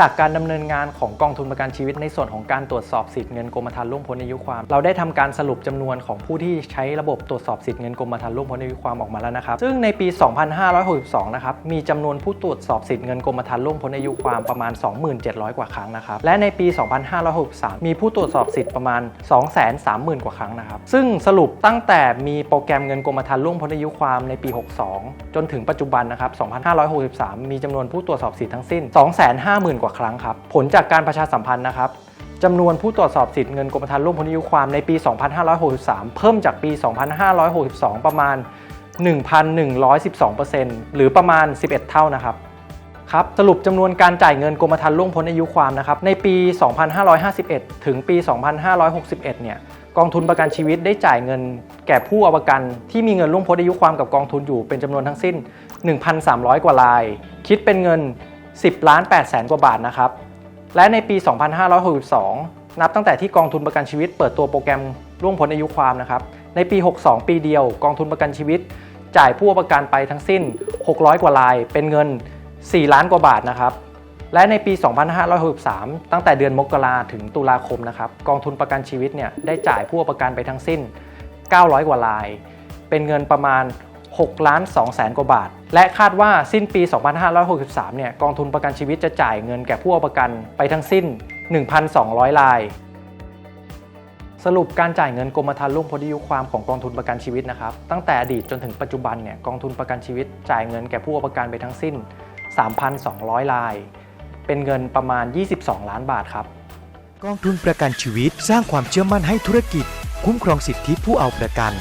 จากการดำเนินงานของกองทุนประกันชีวิตในส่วนของการตรวจสอบสิทธิ์เงินกรมธรรม์ล่วงพ้นอายุความ เราได้ทำการสรุปจำนวนของผู้ที่ใช้ระบบตรวจสอบสิทธิ์เงินกรมธรรม์ล่วงพ้นอายุความออกมาแล้วนะครับซึ่งในปี 2562 นะครับมีจำนวนผู้ตรวจสอบสิทธิ์เงินกรมธรรม์ล่วงพ้นอายุความประมาณ 2700 กว่าครั้งนะครับและในปี 2563 มีผู้ตรวจสอบสิทธิ์ประมาณ 230,000 กว่าครั้งนะครับซึ่งสรุปตั้งแต่มีโปรแกรมเงินกรมธรรม์ล่วงพ้นอายุความในปี 62 จนถึงปัจจุบันนะครับ 2563 มีจำนวนผู้ตรวจสอบสิทธิ์ทั้งสิ้น 250,000กว่าครั้งครับ ผลจากการประชาสัมพันธ์นะครับจำนวนผู้ตรวจสอบสิทธิ์เงินกรมธรรม์ร่วมพ้นอายุความในปี 2563 เพิ่มจากปี 2562 ประมาณ 1,112%หรือประมาณ 11 เท่านะครับครับสรุปจำนวนการจ่ายเงินกรมธรรม์ล่วงพ้นอายุความนะครับในปี 2551 ถึงปี 2561 เนี่ยกองทุนประกันชีวิตได้จ่ายเงินแก่ผู้เอาประกัน ที่มีเงินล่วงพ้นอายุความกับกองทุนอยู่เป็นจำนวนทั้งสิ้น 1,300 กว่าราย คิดเป็นเงิน 10ล้าน8แสนกว่าบาทนะครับ และในปี 2562 นับตั้งแต่ที่กองทุนประกันชีวิตเปิดตัวโปรแกรมล่วงพ้นอายุความนะครับ ในปี 62 ปีเดียว กองทุนประกันชีวิต จ่ายผู้ประกันไปทั้งสิ้น 600 กว่าราย เป็นเงิน 4 ล้านกว่าบาทนะครับ และในปี 2563 ตั้งแต่เดือนมกราถึงตุลาคมนะครับ กองทุนประกันชีวิตเนี่ยได้จ่ายผู้ประกันไปทั้งสิ้น 900 กว่าราย เป็นเงินประมาณ 6ล้าน2แสนกว่าบาท และคาดว่าสิ้นปี 2563 เนี่ยกองทุนประกันชีวิตจะจ่ายเงินแก่ผู้เอาประกันไปทั้งสิ้น 1,200 ราย สรุปการจ่ายเงินกรมธรรม์ร่วมพ้นอายุความของกองทุนประกันชีวิตนะครับตั้งแต่อดีตจนถึงปัจจุบันเนี่ยกองทุนประกันชีวิตจ่ายเงินแก่ผู้เอาประกันไปทั้งสิ้น 3,200 ราย เป็นเงินประมาณ 22 ล้านบาทครับกองทุนประกันชีวิตสร้างความเชื่อมั่นให้ธุรกิจ คุ้มครองสิทธิผู้เอาประกัน